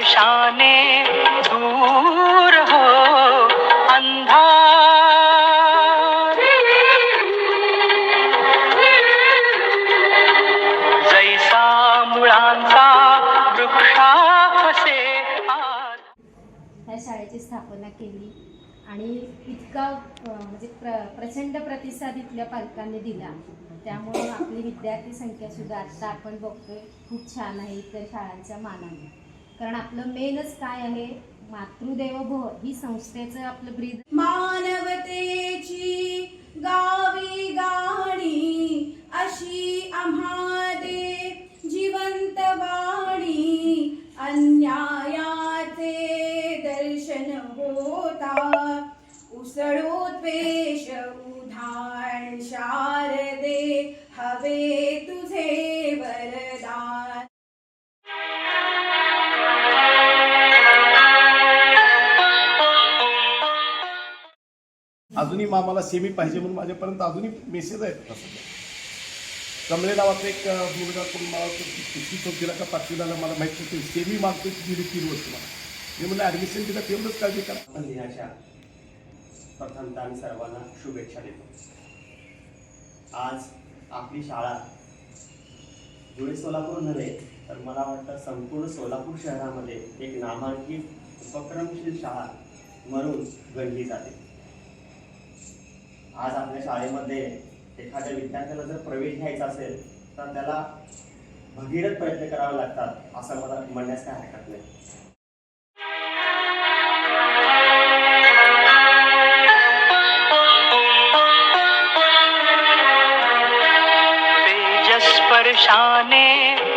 स्पर्शाने दूर हो अंधार। जैसा मुळांचा वृक्षासे आर शाळेची स्थापना केली आणि इतका म्हणजे प्र प्रचंड प्रतिसाद इथल्या पालकांनी दिला. त्यामुळं आपली विद्यार्थी संख्यासुद्धा आत्ता आपण बघतोय खूप छान आहे इतर शाळांच्या मानाने. कारण आपलं मेनच काय आहे? मातृदेव भव. ही संस्थेचं आपलं ब्रीद मानवतेची गावी गाणी अशी आम्हा दे जिवंत वाणी अन्यायाचे दर्शन होता. उसळोत्वेष उधाण शारदे हवे. अजूनही मामाला सेमी पाहिजे म्हणून माझ्यापर्यंत अजूनही मेसेज आहेत तसं कमळे नावाचा एक मुलगा करून मला वाटतं तिसरी चौथीला का पाचवीला मला माहिती होती सेमी मागतो दिली तीन वर्ष मला. मी म्हणलं ॲडमिशन तिला तेवढंच काळजी करा दिनाच्या प्रथमता आम्ही सर्वांना शुभेच्छा देतो. आज आपली शाळा धुळे सोलापूर नव्हे तर मला वाटतं संपूर्ण सोलापूर शहरामध्ये एक नामांकित उपक्रमशील शाळा म्हणून गणली जाते. आज आपल्या शाळेमध्ये एखाद्या विद्यार्थ्याला जर प्रवेश घ्यायचा असेल तर त्याला भगीरथ प्रयत्न करावे लागतात असं मला म्हणण्यास काय हरकत नाही. शाने